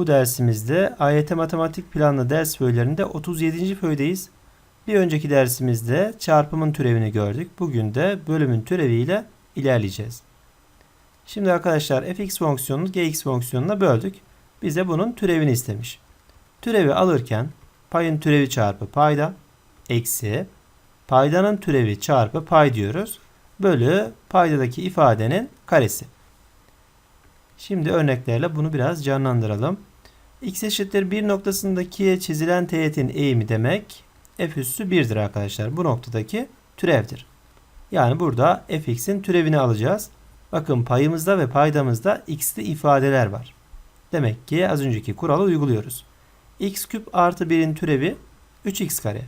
Bu dersimizde AYT Matematik Planlı ders föylerinde 37. föydeyiz. Bir önceki dersimizde çarpımın türevini gördük. Bugün de bölümün türeviyle ilerleyeceğiz. Şimdi arkadaşlar fx fonksiyonunu gx fonksiyonuna böldük. Bize bunun türevini istemiş. Türevi alırken payın türevi çarpı payda eksi paydanın türevi çarpı pay diyoruz. Bölü paydadaki ifadenin karesi. Şimdi örneklerle bunu biraz canlandıralım. X eşittir 1 noktasındaki çizilen teğetin eğimi demek f üssü 1'dir arkadaşlar. Bu noktadaki türevdir. Yani burada fx'in türevini alacağız. Bakın payımızda ve paydamızda x'li ifadeler var. Demek ki az önceki kuralı uyguluyoruz. x küp artı 1'in türevi 3x kare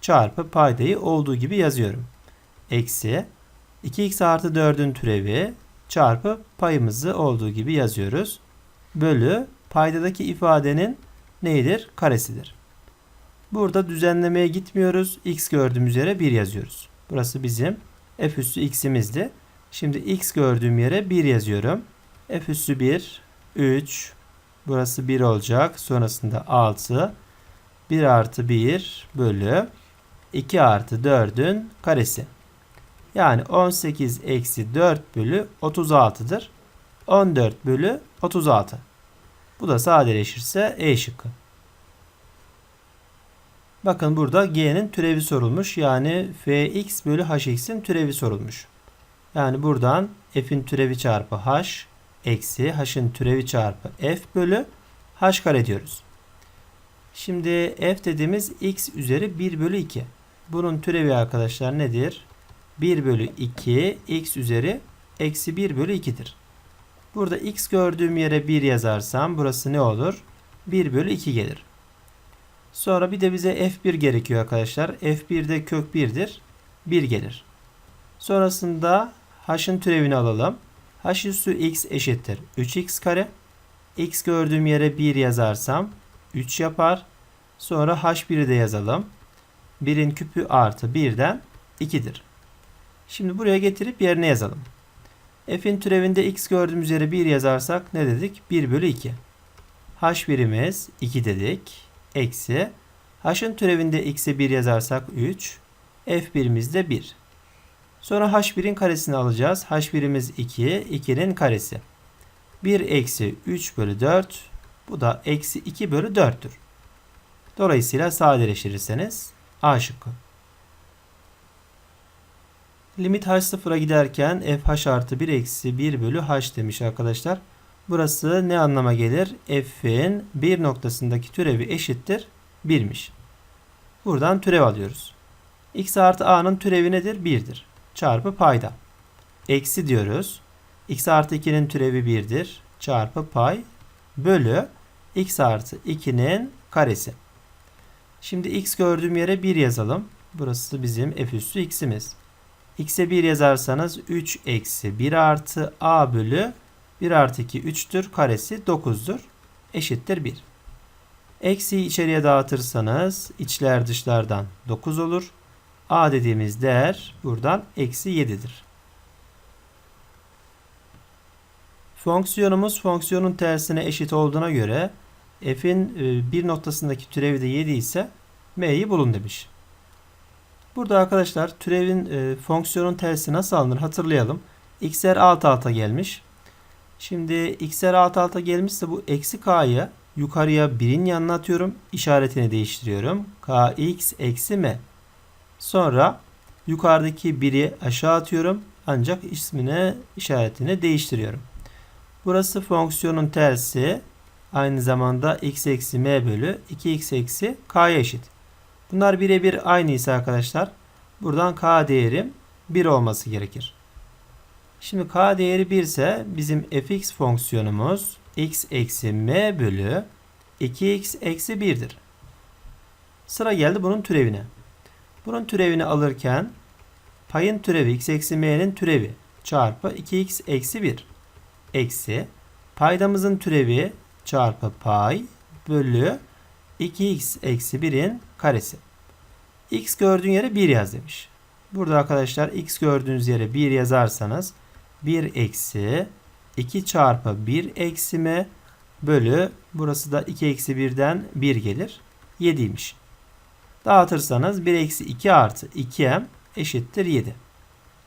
çarpı paydayı olduğu gibi yazıyorum. Eksi 2x artı 4'ün türevi çarpı payımızı olduğu gibi yazıyoruz. Bölü paydadaki ifadenin neydir? Karesidir. Burada düzenlemeye gitmiyoruz. x gördüğümüz yere 1 yazıyoruz. Burası bizim f üssü x'imizdi. Şimdi x gördüğüm yere 1 yazıyorum. f üssü 1, 3, burası 1 olacak. Sonrasında 6, 1 artı 1 bölü 2 artı 4'ün karesi. Yani 18 eksi 4 bölü 36'dır. 14 bölü 36. Bu da sadeleşirse E şıkkı. Bakın burada G'nin türevi sorulmuş. Yani Fx bölü Hx'in türevi sorulmuş. Yani buradan F'in türevi çarpı H eksi H'ın türevi çarpı F bölü H kare diyoruz. Şimdi F dediğimiz X üzeri 1 bölü 2. Bunun türevi arkadaşlar nedir? 1 bölü 2 x üzeri eksi 1 bölü 2'dir. Burada x gördüğüm yere 1 yazarsam burası ne olur? 1 bölü 2 gelir. Sonra bir de bize f1 gerekiyor arkadaşlar. f1'de kök 1'dir. 1 gelir. Sonrasında h'ın türevini alalım. h üssü x eşittir 3x kare. x gördüğüm yere 1 yazarsam 3 yapar. Sonra h1'i de yazalım. 1'in küpü artı 1'den 2'dir. Şimdi buraya getirip yerine yazalım. F'in türevinde x gördüğümüz yere 1 yazarsak ne dedik? 1 bölü 2. H birimiz 2 dedik. Eksi. H'ın türevinde x'e 1 yazarsak 3. F birimiz de 1. Sonra H1'in karesini alacağız. H birimiz 2. 2'nin karesi. 1 eksi 3 bölü 4. Bu da eksi 2 bölü 4'tür. Dolayısıyla sadeleştirirseniz A şıkkı. Limit h sıfıra giderken fh artı 1 eksi 1 bölü h demiş arkadaşlar. Burası ne anlama gelir? F'in bir noktasındaki türevi eşittir 1'miş. Buradan türev alıyoruz. x artı a'nın türevi nedir? 1'dir. Çarpı payda. Eksi diyoruz. x artı 2'nin türevi 1'dir. Çarpı pay. Bölü x artı 2'nin karesi. Şimdi x gördüğüm yere 1 yazalım. Burası bizim f üssü x'imiz x'e 1 yazarsanız 3 eksi 1 artı a bölü 1 artı 2 3'tür. Karesi 9'dur. Eşittir 1. Eksiyi içeriye dağıtırsanız içler dışlardan 9 olur. a dediğimiz değer buradan eksi 7'dir. Fonksiyonumuz fonksiyonun tersine eşit olduğuna göre f'in e, bir noktasındaki türevi de 7 ise m'yi bulun demiş. Burada arkadaşlar türevin e, fonksiyonun tersi nasıl alınır hatırlayalım. x'ler alt alta gelmiş. Şimdi x'ler alt alta gelmişse bu eksi k'yı yukarıya birin yanına atıyorum. İşaretini değiştiriyorum. kx eksi m. Sonra yukarıdaki biri aşağı atıyorum. Ancak ismine işaretini değiştiriyorum. Burası fonksiyonun tersi. Aynı zamanda x eksi m bölü 2x eksi k'ya eşit. Bunlar birebir aynı ise arkadaşlar buradan k değerim 1 olması gerekir. Şimdi k değeri 1 ise bizim fx fonksiyonumuz x eksi m bölü 2x eksi 1'dir. Sıra geldi bunun türevine. Bunun türevini alırken payın türevi x eksi m'nin türevi çarpı 2x eksi 1 eksi paydamızın türevi çarpı pay bölü 2x eksi 1'in karesi. x gördüğün yere 1 yaz demiş. Burada arkadaşlar x gördüğünüz yere 1 yazarsanız 1 eksi 2 çarpı 1 eksi m bölü burası da 2 eksi 1'den 1 gelir. 7'ymiş. Dağıtırsanız 1 eksi 2 artı 2m eşittir 7.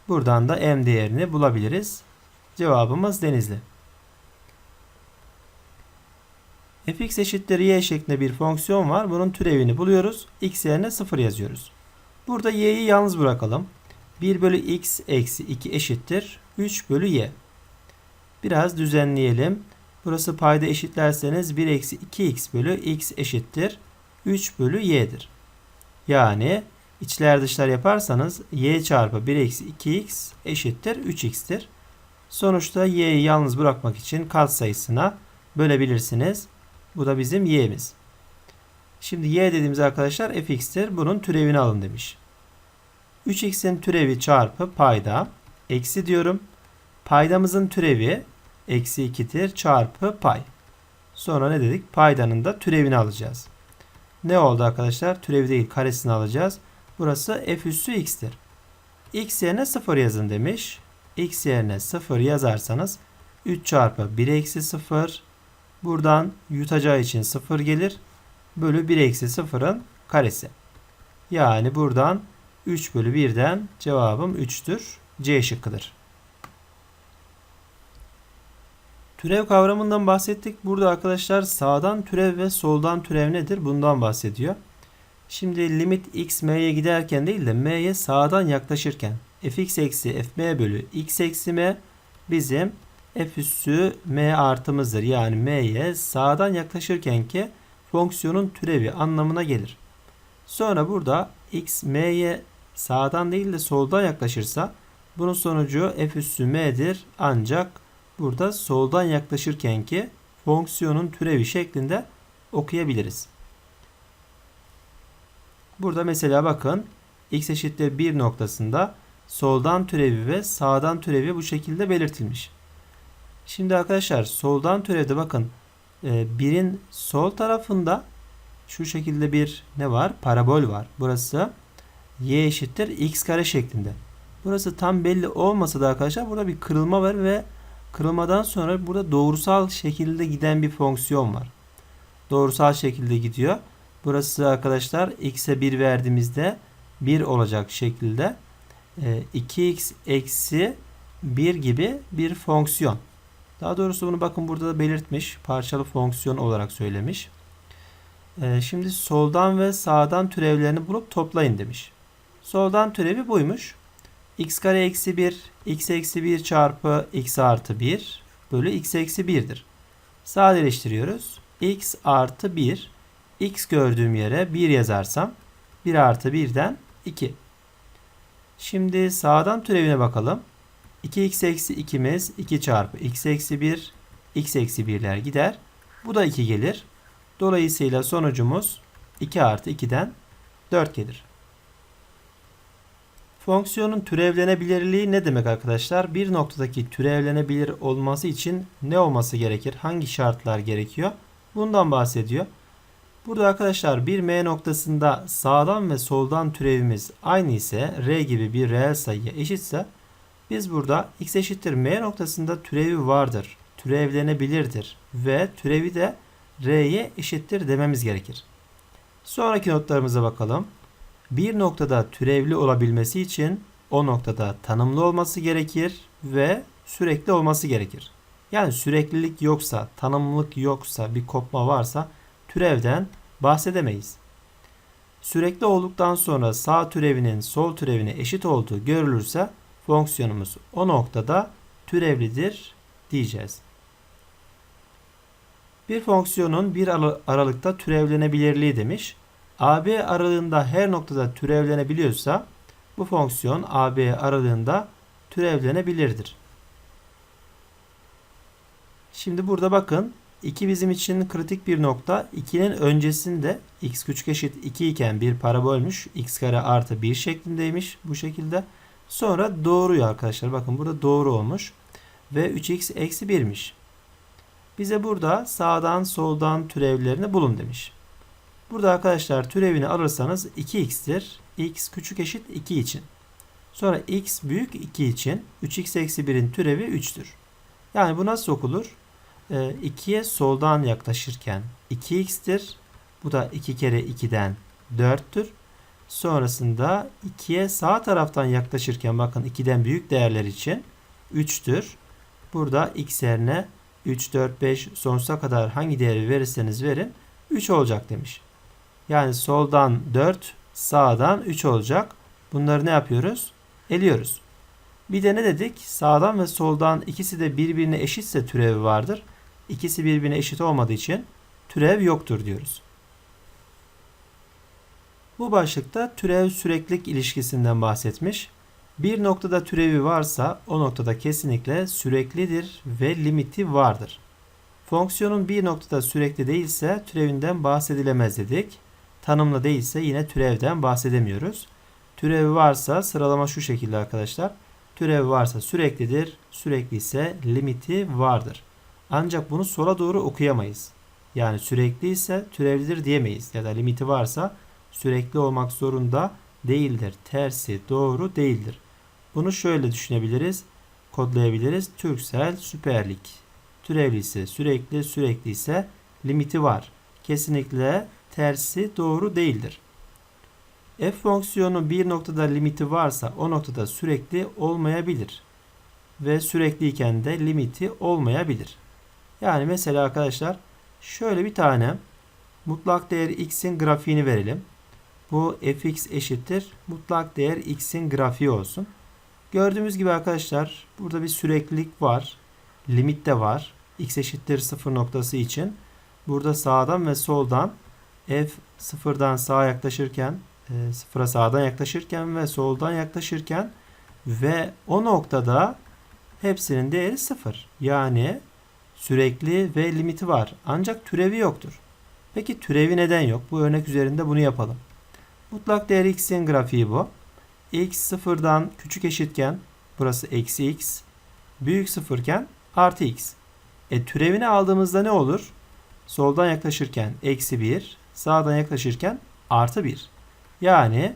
Buradan da m değerini bulabiliriz. Cevabımız denizli. Fx eşittir y şeklinde bir fonksiyon var. Bunun türevini buluyoruz. x yerine 0 yazıyoruz. Burada y'yi yalnız bırakalım. 1 bölü x eksi 2 eşittir 3 bölü y. Biraz düzenleyelim. Burası payda eşitlerseniz 1 eksi 2x bölü x eşittir 3 bölü y'dir. Yani içler dışlar yaparsanız y çarpı 1 eksi 2x eşittir 3x'tir. Sonuçta y'yi yalnız bırakmak için katsayısına bölebilirsiniz. Bu da bizim y'miz. Şimdi y dediğimiz arkadaşlar fx'tir. Bunun türevini alın demiş. 3x'in türevi çarpı payda eksi diyorum. Paydamızın türevi eksi 2'dir çarpı pay. Sonra ne dedik? Paydanın da türevini alacağız. Ne oldu arkadaşlar? Türevi değil karesini alacağız. Burası f üssü x'tir. x yerine 0 yazın demiş. x yerine 0 yazarsanız 3 çarpı 1 eksi 0 buradan yutacağı için 0 gelir. Bölü 1 eksi 0'ın karesi. Yani buradan 3 bölü 1'den cevabım 3'tür. C şıkkıdır. Türev kavramından bahsettik. Burada arkadaşlar sağdan türev ve soldan türev nedir? Bundan bahsediyor. Şimdi limit x m'ye giderken değil de m'ye sağdan yaklaşırken fx eksi fm bölü x eksi m bizim f üssü m artımızdır. Yani m'ye sağdan yaklaşırken ki fonksiyonun türevi anlamına gelir. Sonra burada x m'ye sağdan değil de soldan yaklaşırsa bunun sonucu f üssü m'dir. Ancak burada soldan yaklaşırken ki fonksiyonun türevi şeklinde okuyabiliriz. Burada mesela bakın x eşittir 1 noktasında soldan türevi ve sağdan türevi bu şekilde belirtilmiş. Şimdi arkadaşlar soldan türevde bakın e, birin sol tarafında şu şekilde bir ne var? Parabol var. Burası y eşittir x kare şeklinde. Burası tam belli olmasa da arkadaşlar burada bir kırılma var ve kırılmadan sonra burada doğrusal şekilde giden bir fonksiyon var. Doğrusal şekilde gidiyor. Burası arkadaşlar x'e 1 verdiğimizde 1 olacak şekilde 2x e, eksi 1 gibi bir fonksiyon. Daha doğrusu bunu bakın burada da belirtmiş. Parçalı fonksiyon olarak söylemiş. E, şimdi soldan ve sağdan türevlerini bulup toplayın demiş. Soldan türevi buymuş. x kare eksi 1 x eksi 1 çarpı x artı 1 bölü x eksi 1'dir. Sadeleştiriyoruz. x artı 1 x gördüğüm yere 1 yazarsam 1 artı 1'den 2. Şimdi sağdan türevine bakalım. 2x eksi 2'miz 2 çarpı x eksi 1 x eksi 1'ler gider. Bu da 2 gelir. Dolayısıyla sonucumuz 2 artı 2'den 4 gelir. Fonksiyonun türevlenebilirliği ne demek arkadaşlar? Bir noktadaki türevlenebilir olması için ne olması gerekir? Hangi şartlar gerekiyor? Bundan bahsediyor. Burada arkadaşlar bir m noktasında sağdan ve soldan türevimiz aynı ise r gibi bir reel sayıya eşitse biz burada x eşittir m noktasında türevi vardır, türevlenebilirdir ve türevi de r'ye eşittir dememiz gerekir. Sonraki notlarımıza bakalım. Bir noktada türevli olabilmesi için o noktada tanımlı olması gerekir ve sürekli olması gerekir. Yani süreklilik yoksa, tanımlılık yoksa, bir kopma varsa türevden bahsedemeyiz. Sürekli olduktan sonra sağ türevinin sol türevine eşit olduğu görülürse fonksiyonumuz o noktada türevlidir diyeceğiz. Bir fonksiyonun bir aralıkta türevlenebilirliği demiş. AB aralığında her noktada türevlenebiliyorsa bu fonksiyon AB aralığında türevlenebilirdir. Şimdi burada bakın 2 bizim için kritik bir nokta. 2'nin öncesinde x küçük eşit 2 iken bir parabolmüş. x kare artı 1 şeklindeymiş bu şekilde. Sonra doğruyu arkadaşlar. Bakın burada doğru olmuş. Ve 3x eksi 1'miş. Bize burada sağdan soldan türevlerini bulun demiş. Burada arkadaşlar türevini alırsanız 2x'tir. x küçük eşit 2 için. Sonra x büyük 2 için 3x eksi 1'in türevi 3'tür. Yani bu nasıl okulur? e, 2'ye soldan yaklaşırken 2x'tir. Bu da 2 kere 2'den 4'tür. Sonrasında 2'ye sağ taraftan yaklaşırken bakın 2'den büyük değerler için 3'tür. Burada x yerine 3, 4, 5 sonsuza kadar hangi değeri verirseniz verin 3 olacak demiş. Yani soldan 4, sağdan 3 olacak. Bunları ne yapıyoruz? Eliyoruz. Bir de ne dedik? Sağdan ve soldan ikisi de birbirine eşitse türevi vardır. İkisi birbirine eşit olmadığı için türev yoktur diyoruz. Bu başlıkta türev süreklilik ilişkisinden bahsetmiş. Bir noktada türevi varsa o noktada kesinlikle süreklidir ve limiti vardır. Fonksiyonun bir noktada sürekli değilse türevinden bahsedilemez dedik. Tanımlı değilse yine türevden bahsedemiyoruz. Türevi varsa sıralama şu şekilde arkadaşlar. Türevi varsa süreklidir, sürekli ise limiti vardır. Ancak bunu sola doğru okuyamayız. Yani sürekli ise türevlidir diyemeyiz. Ya da limiti varsa sürekli olmak zorunda değildir. Tersi doğru değildir. Bunu şöyle düşünebiliriz, kodlayabiliriz. Türksel Süper Lig. Türevli ise sürekli, sürekli ise limiti var. Kesinlikle tersi doğru değildir. F fonksiyonu bir noktada limiti varsa o noktada sürekli olmayabilir. Ve sürekliyken de limiti olmayabilir. Yani mesela arkadaşlar şöyle bir tane mutlak değer x'in grafiğini verelim. Bu fx eşittir mutlak değer x'in grafiği olsun. Gördüğümüz gibi arkadaşlar burada bir süreklilik var. Limit de var. x eşittir 0 noktası için. Burada sağdan ve soldan f sıfırdan sağa yaklaşırken e, sıfıra sağdan yaklaşırken ve soldan yaklaşırken ve o noktada hepsinin değeri sıfır. Yani sürekli ve limiti var. Ancak türevi yoktur. Peki türevi neden yok? Bu örnek üzerinde bunu yapalım. Mutlak değer x'in grafiği bu. x sıfırdan küçük eşitken burası eksi x. Büyük sıfırken artı x. E türevini aldığımızda ne olur? Soldan yaklaşırken eksi 1, sağdan yaklaşırken artı 1. Yani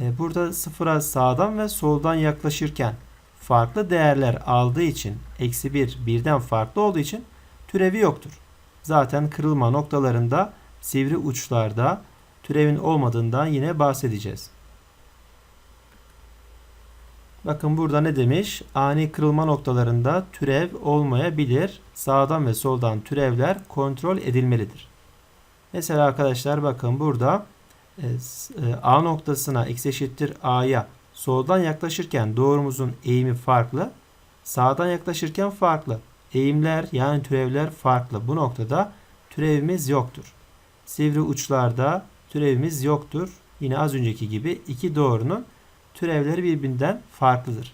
e, burada sıfıra sağdan ve soldan yaklaşırken farklı değerler aldığı için eksi 1 birden farklı olduğu için türevi yoktur. Zaten kırılma noktalarında sivri uçlarda türevin olmadığından yine bahsedeceğiz. Bakın burada ne demiş? Ani kırılma noktalarında türev olmayabilir. Sağdan ve soldan türevler kontrol edilmelidir. Mesela arkadaşlar bakın burada e, e, A noktasına x eşittir A'ya soldan yaklaşırken doğrumuzun eğimi farklı. Sağdan yaklaşırken farklı. Eğimler yani türevler farklı. Bu noktada türevimiz yoktur. Sivri uçlarda türevimiz yoktur. Yine az önceki gibi iki doğrunun türevleri birbirinden farklıdır.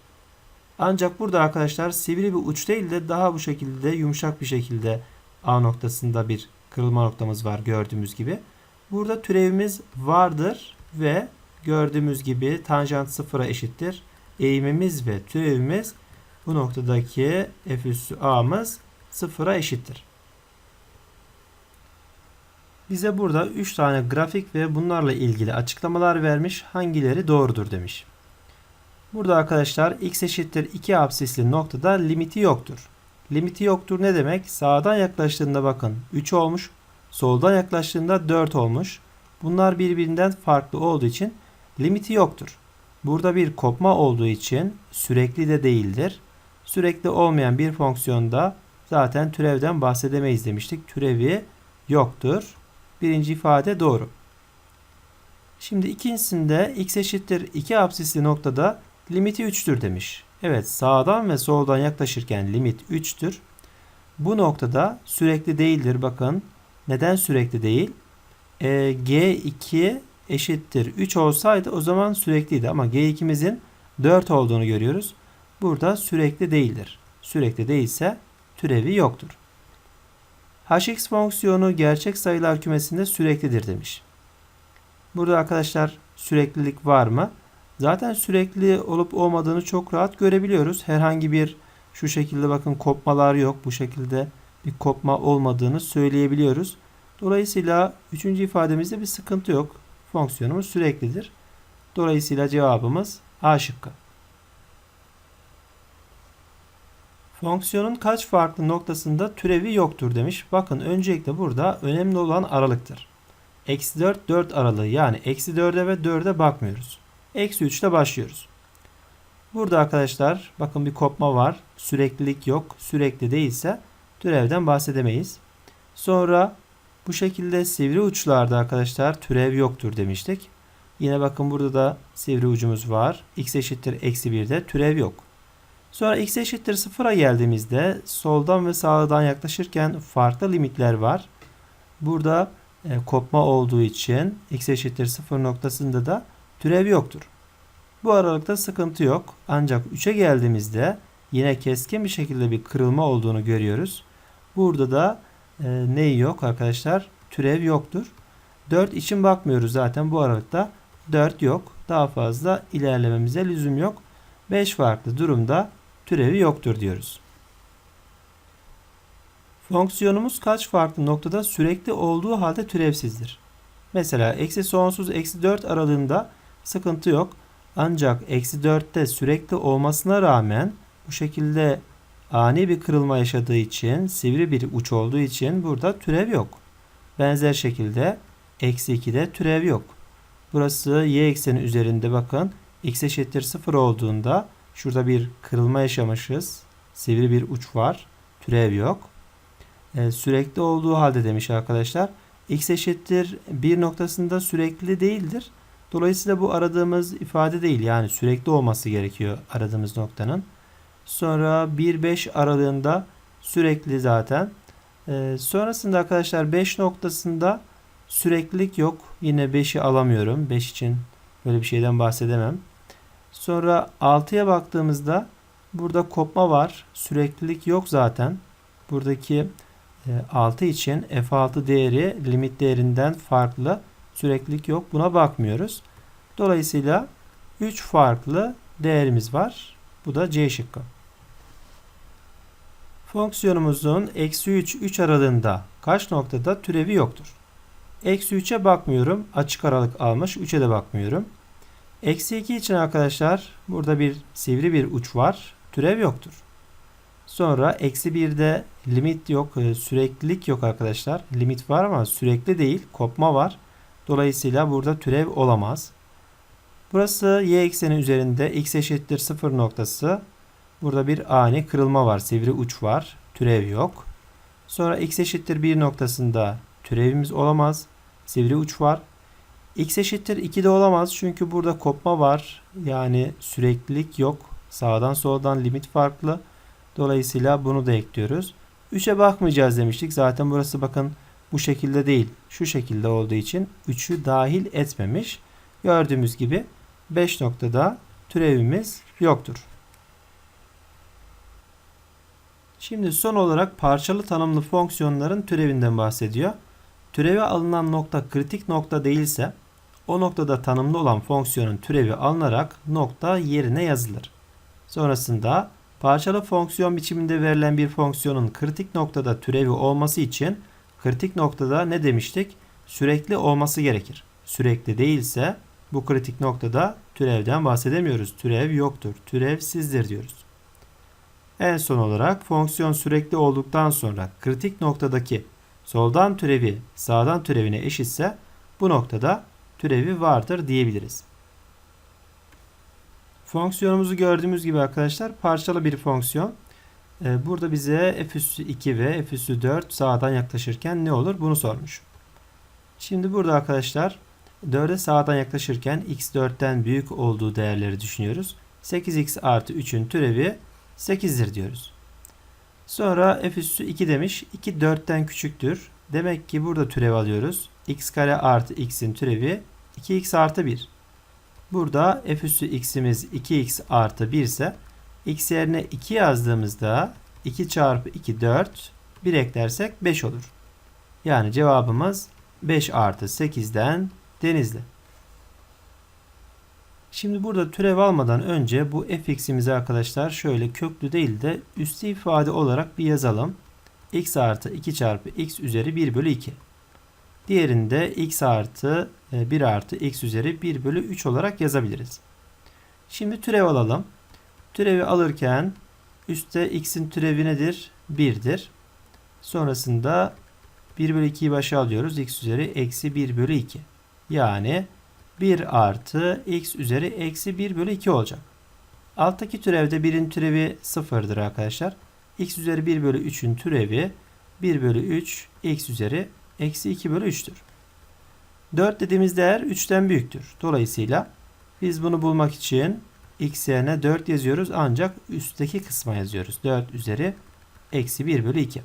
Ancak burada arkadaşlar sivri bir uç değil de daha bu şekilde yumuşak bir şekilde A noktasında bir kırılma noktamız var gördüğümüz gibi. Burada türevimiz vardır ve gördüğümüz gibi tanjant sıfıra eşittir. Eğimimiz ve türevimiz bu noktadaki f üssü a'mız sıfıra eşittir. Bize burada 3 tane grafik ve bunlarla ilgili açıklamalar vermiş. Hangileri doğrudur demiş. Burada arkadaşlar x eşittir 2 absisli noktada limiti yoktur. Limiti yoktur ne demek? Sağdan yaklaştığında bakın 3 olmuş. Soldan yaklaştığında 4 olmuş. Bunlar birbirinden farklı olduğu için limiti yoktur. Burada bir kopma olduğu için sürekli de değildir. Sürekli olmayan bir fonksiyonda zaten türevden bahsedemeyiz demiştik. Türevi yoktur. Birinci ifade doğru. Şimdi ikincisinde x eşittir 2 absisli noktada limiti 3'tür demiş. Evet sağdan ve soldan yaklaşırken limit 3'tür. Bu noktada sürekli değildir. Bakın neden sürekli değil? E, G2 eşittir 3 olsaydı o zaman sürekliydi. Ama G2'mizin 4 olduğunu görüyoruz. Burada sürekli değildir. Sürekli değilse türevi yoktur. Hx fonksiyonu gerçek sayılar kümesinde süreklidir demiş. Burada arkadaşlar süreklilik var mı? Zaten sürekli olup olmadığını çok rahat görebiliyoruz. Herhangi bir şu şekilde bakın kopmalar yok. Bu şekilde bir kopma olmadığını söyleyebiliyoruz. Dolayısıyla üçüncü ifademizde bir sıkıntı yok. Fonksiyonumuz süreklidir. Dolayısıyla cevabımız A şıkkı. Fonksiyonun kaç farklı noktasında türevi yoktur demiş. Bakın öncelikle burada önemli olan aralıktır. Eksi 4, 4 aralığı yani eksi 4'e ve 4'e bakmıyoruz. Eksi 3 ile başlıyoruz. Burada arkadaşlar bakın bir kopma var. Süreklilik yok. Sürekli değilse türevden bahsedemeyiz. Sonra bu şekilde sivri uçlarda arkadaşlar türev yoktur demiştik. Yine bakın burada da sivri ucumuz var. x eşittir eksi 1'de türev yok. Sonra x eşittir 0'a geldiğimizde soldan ve sağdan yaklaşırken farklı limitler var. Burada e, kopma olduğu için x eşittir 0 noktasında da türev yoktur. Bu aralıkta sıkıntı yok. Ancak 3'e geldiğimizde yine keskin bir şekilde bir kırılma olduğunu görüyoruz. Burada da e, neyi yok arkadaşlar? Türev yoktur. 4 için bakmıyoruz zaten bu aralıkta. 4 yok. Daha fazla ilerlememize lüzum yok. 5 farklı durumda türevi yoktur diyoruz. Fonksiyonumuz kaç farklı noktada sürekli olduğu halde türevsizdir. Mesela eksi sonsuz eksi 4 aralığında sıkıntı yok. Ancak eksi 4'te sürekli olmasına rağmen bu şekilde ani bir kırılma yaşadığı için sivri bir uç olduğu için burada türev yok. Benzer şekilde eksi 2'de türev yok. Burası y ekseni üzerinde bakın x eşittir 0 olduğunda şurada bir kırılma yaşamışız. Sivri bir uç var. Türev yok. Ee, sürekli olduğu halde demiş arkadaşlar. x eşittir 1 noktasında sürekli değildir. Dolayısıyla bu aradığımız ifade değil. Yani sürekli olması gerekiyor aradığımız noktanın. Sonra 1-5 aralığında sürekli zaten. Ee, sonrasında arkadaşlar 5 noktasında süreklilik yok. Yine 5'i alamıyorum. 5 için böyle bir şeyden bahsedemem. Sonra 6'ya baktığımızda burada kopma var. Süreklilik yok zaten. Buradaki 6 e, için F6 değeri limit değerinden farklı. Süreklilik yok. Buna bakmıyoruz. Dolayısıyla 3 farklı değerimiz var. Bu da C şıkkı. Fonksiyonumuzun eksi 3, 3 aralığında kaç noktada türevi yoktur? Eksi 3'e bakmıyorum. Açık aralık almış. 3'e de bakmıyorum. Eksi 2 için arkadaşlar burada bir sivri bir uç var. Türev yoktur. Sonra eksi 1'de limit yok. E, süreklilik yok arkadaşlar. Limit var ama sürekli değil. Kopma var. Dolayısıyla burada türev olamaz. Burası y ekseni üzerinde x eşittir 0 noktası. Burada bir ani kırılma var. Sivri uç var. Türev yok. Sonra x eşittir 1 noktasında türevimiz olamaz. Sivri uç var. X eşittir 2 de olamaz. Çünkü burada kopma var. Yani süreklilik yok. Sağdan soldan limit farklı. Dolayısıyla bunu da ekliyoruz. 3'e bakmayacağız demiştik. Zaten burası bakın bu şekilde değil. Şu şekilde olduğu için 3'ü dahil etmemiş. Gördüğümüz gibi 5 noktada türevimiz yoktur. Şimdi son olarak parçalı tanımlı fonksiyonların türevinden bahsediyor. Türevi alınan nokta kritik nokta değilse o noktada tanımlı olan fonksiyonun türevi alınarak nokta yerine yazılır. Sonrasında parçalı fonksiyon biçiminde verilen bir fonksiyonun kritik noktada türevi olması için kritik noktada ne demiştik? Sürekli olması gerekir. Sürekli değilse bu kritik noktada türevden bahsedemiyoruz. Türev yoktur. Türevsizdir diyoruz. En son olarak fonksiyon sürekli olduktan sonra kritik noktadaki soldan türevi sağdan türevine eşitse bu noktada türevi vardır diyebiliriz. Fonksiyonumuzu gördüğümüz gibi arkadaşlar parçalı bir fonksiyon. Ee, burada bize f üssü 2 ve f üssü 4 sağdan yaklaşırken ne olur bunu sormuş. Şimdi burada arkadaşlar 4'e sağdan yaklaşırken x 4'ten büyük olduğu değerleri düşünüyoruz. 8x artı 3'ün türevi 8'dir diyoruz. Sonra f üssü 2 demiş. 2 4'ten küçüktür. Demek ki burada türev alıyoruz. X kare artı x'in türevi 2x artı 1. Burada f üssü x'imiz 2x artı 1 ise x yerine 2 yazdığımızda 2 çarpı 2 4 1 eklersek 5 olur. Yani cevabımız 5 artı 8'den Denizli. Şimdi burada türev almadan önce bu fx'imizi arkadaşlar şöyle köklü değil de üstü ifade olarak bir yazalım. x artı 2 çarpı x üzeri 1 bölü 2. Diğerinde x artı 1 e, artı x üzeri 1 bölü 3 olarak yazabiliriz. Şimdi türev alalım. Türevi alırken Üstte x'in türevi nedir? 1'dir. Sonrasında 1 bölü 2'yi başa alıyoruz. x üzeri eksi 1 bölü 2. Yani 1 artı x üzeri eksi 1 bölü 2 olacak. Alttaki türevde 1'in türevi 0'dır arkadaşlar. x üzeri 1 bölü 3'ün türevi 1 bölü 3 x üzeri eksi 2 bölü 3'tür. 4 dediğimiz değer 3'ten büyüktür. Dolayısıyla biz bunu bulmak için x yerine 4 yazıyoruz ancak üstteki kısma yazıyoruz. 4 üzeri eksi 1 bölü 2.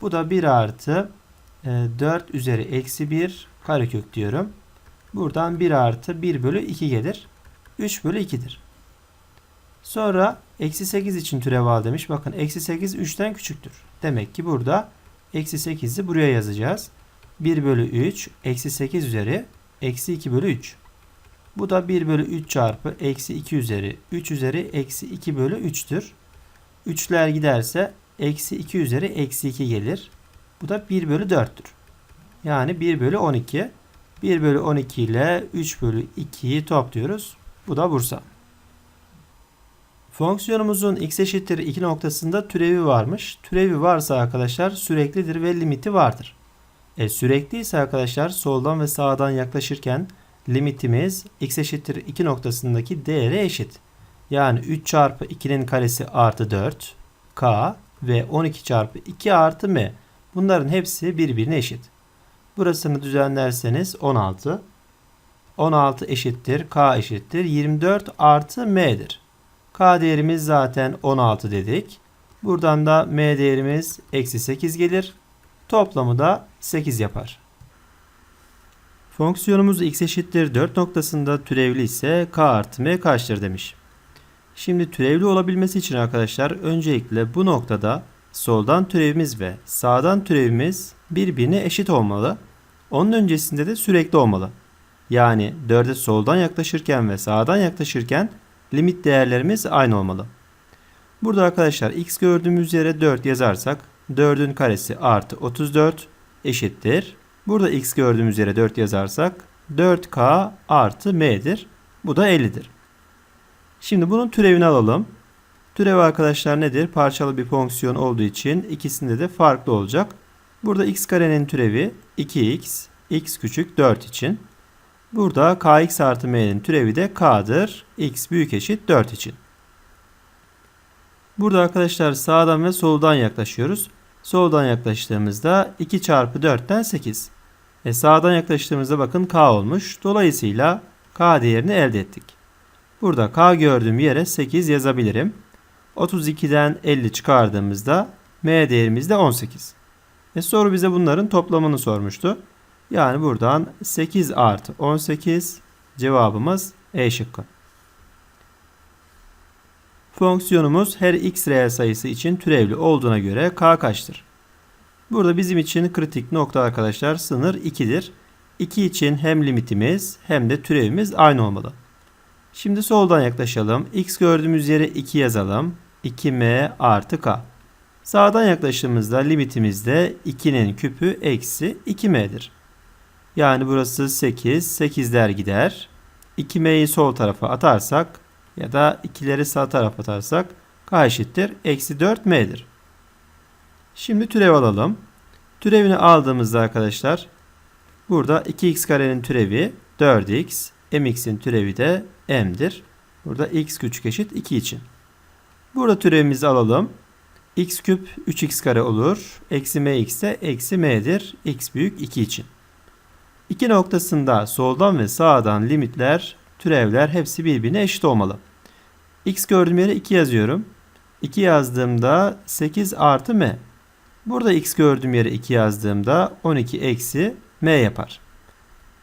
Bu da 1 artı e, 4 üzeri eksi 1 karekök diyorum. Buradan 1 artı 1 bölü 2 gelir. 3 bölü 2'dir. Sonra eksi 8 için türev al demiş. Bakın eksi 8 3'ten küçüktür. Demek ki burada eksi 8'i buraya yazacağız. 1 bölü 3 eksi 8 üzeri eksi 2 bölü 3. Bu da 1 bölü 3 çarpı eksi 2 üzeri 3 üzeri eksi 2 bölü 3'tür. 3'ler giderse eksi 2 üzeri eksi 2 gelir. Bu da 1 bölü 4'tür. Yani 1 bölü 12. 1 bölü 12 ile 3 bölü 2'yi topluyoruz. Bu da Bursa. Fonksiyonumuzun x eşittir 2 noktasında türevi varmış. Türevi varsa arkadaşlar süreklidir ve limiti vardır. E, sürekli ise arkadaşlar soldan ve sağdan yaklaşırken limitimiz x eşittir 2 noktasındaki değere eşit. Yani 3 çarpı 2'nin karesi artı 4 k ve 12 çarpı 2 artı m. Bunların hepsi birbirine eşit. Burasını düzenlerseniz 16. 16 eşittir k eşittir 24 artı m'dir. K değerimiz zaten 16 dedik. Buradan da M değerimiz eksi 8 gelir. Toplamı da 8 yapar. Fonksiyonumuz x eşittir 4 noktasında türevli ise k artı m kaçtır demiş. Şimdi türevli olabilmesi için arkadaşlar öncelikle bu noktada soldan türevimiz ve sağdan türevimiz birbirine eşit olmalı. Onun öncesinde de sürekli olmalı. Yani 4'e soldan yaklaşırken ve sağdan yaklaşırken limit değerlerimiz aynı olmalı. Burada arkadaşlar x gördüğümüz yere 4 yazarsak 4'ün karesi artı 34 eşittir. Burada x gördüğümüz yere 4 yazarsak 4k artı m'dir. Bu da 50'dir. Şimdi bunun türevini alalım. Türev arkadaşlar nedir? Parçalı bir fonksiyon olduğu için ikisinde de farklı olacak. Burada x karenin türevi 2x, x küçük 4 için. Burada kx artı m'nin türevi de k'dır. x büyük eşit 4 için. Burada arkadaşlar sağdan ve soldan yaklaşıyoruz. Soldan yaklaştığımızda 2 çarpı 4'ten 8. E sağdan yaklaştığımızda bakın k olmuş. Dolayısıyla k değerini elde ettik. Burada k gördüğüm yere 8 yazabilirim. 32'den 50 çıkardığımızda m değerimiz de 18. E soru bize bunların toplamını sormuştu. Yani buradan 8 artı 18 cevabımız E şıkkı. Fonksiyonumuz her x reel sayısı için türevli olduğuna göre k kaçtır? Burada bizim için kritik nokta arkadaşlar sınır 2'dir. 2 için hem limitimiz hem de türevimiz aynı olmalı. Şimdi soldan yaklaşalım. x gördüğümüz yere 2 yazalım. 2m artı k. Sağdan yaklaştığımızda limitimizde 2'nin küpü eksi 2m'dir. Yani burası 8. 8'ler gider. 2m'yi sol tarafa atarsak ya da 2'leri sağ tarafa atarsak k eşittir. Eksi 4m'dir. Şimdi türev alalım. Türevini aldığımızda arkadaşlar burada 2x karenin türevi 4x. mx'in türevi de m'dir. Burada x küçük eşit 2 için. Burada türevimizi alalım. x küp 3x kare olur. Eksi mx de eksi m'dir. x büyük 2 için. İki noktasında soldan ve sağdan limitler, türevler hepsi birbirine eşit olmalı. x gördüğüm yere 2 yazıyorum. 2 yazdığımda 8 artı m. Burada x gördüğüm yere 2 yazdığımda 12 eksi m yapar.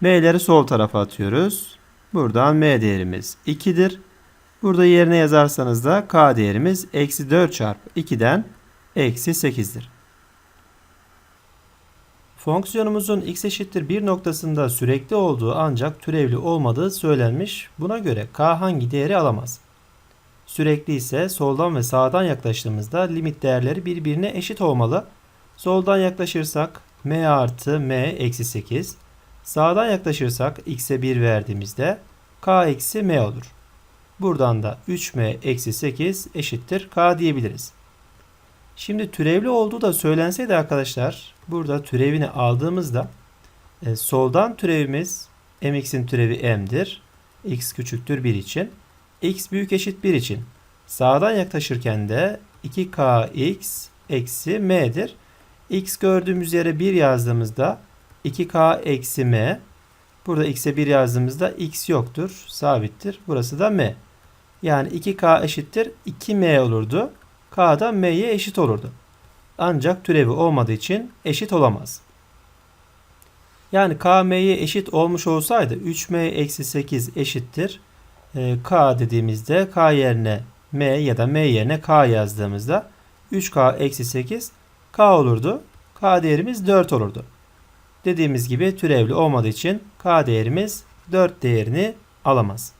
m'leri sol tarafa atıyoruz. Buradan m değerimiz 2'dir. Burada yerine yazarsanız da k değerimiz eksi 4 çarpı 2'den eksi 8'dir. Fonksiyonumuzun x eşittir 1 noktasında sürekli olduğu ancak türevli olmadığı söylenmiş. Buna göre k hangi değeri alamaz? Sürekli ise soldan ve sağdan yaklaştığımızda limit değerleri birbirine eşit olmalı. Soldan yaklaşırsak m artı m eksi 8. Sağdan yaklaşırsak x'e 1 verdiğimizde k eksi m olur. Buradan da 3m eksi 8 eşittir k diyebiliriz. Şimdi türevli olduğu da söylenseydi arkadaşlar burada türevini aldığımızda e, soldan türevimiz mx'in türevi m'dir. x küçüktür 1 için. x büyük eşit 1 için. Sağdan yaklaşırken de 2kx eksi m'dir. x gördüğümüz yere 1 yazdığımızda 2k eksi m. Burada x'e 1 yazdığımızda x yoktur. Sabittir. Burası da m. Yani 2k eşittir 2m olurdu. k da m'ye eşit olurdu. Ancak türevi olmadığı için eşit olamaz. Yani k m'ye eşit olmuş olsaydı 3m eksi 8 eşittir. E, k dediğimizde k yerine m ya da m yerine k yazdığımızda 3k eksi 8 k olurdu. k değerimiz 4 olurdu. Dediğimiz gibi türevli olmadığı için k değerimiz 4 değerini alamaz.